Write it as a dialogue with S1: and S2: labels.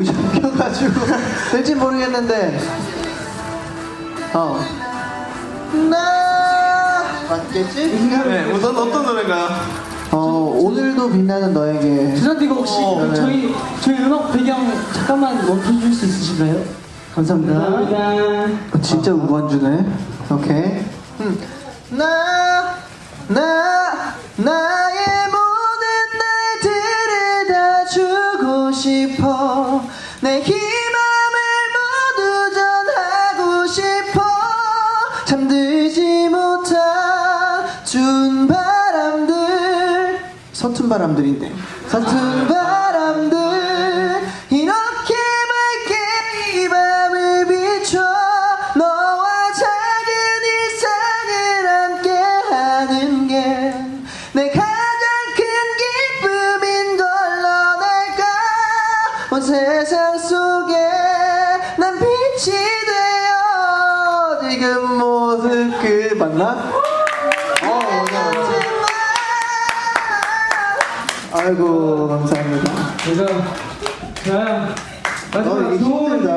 S1: 목이 잠겨가지고 될지 모르겠는데 어. 나 맞겠지?
S2: 네, 어떤 어떤 노래인가요?
S1: 어 오늘도 빛나는 너에게
S3: 죄송한데 이거 혹시
S2: 어,
S3: 그 저희 저희 음악 배경 잠깐만 멈춰줄 수 있으신가요? 감사합니다.
S1: 어, 진짜 우관주네. 오케이. 음. 나, 나, 싶어. 내 희망을 모두 전하고 싶어. 잠들지 못한 준 바람들. 서툰 바람들인데. 서툰 바람들. 온 세상 속에 난 빛이 되어 지금 모습 그 맞나? 어 맞아 아이고 감사합니다.
S3: 저야
S1: 너 이게 힘들다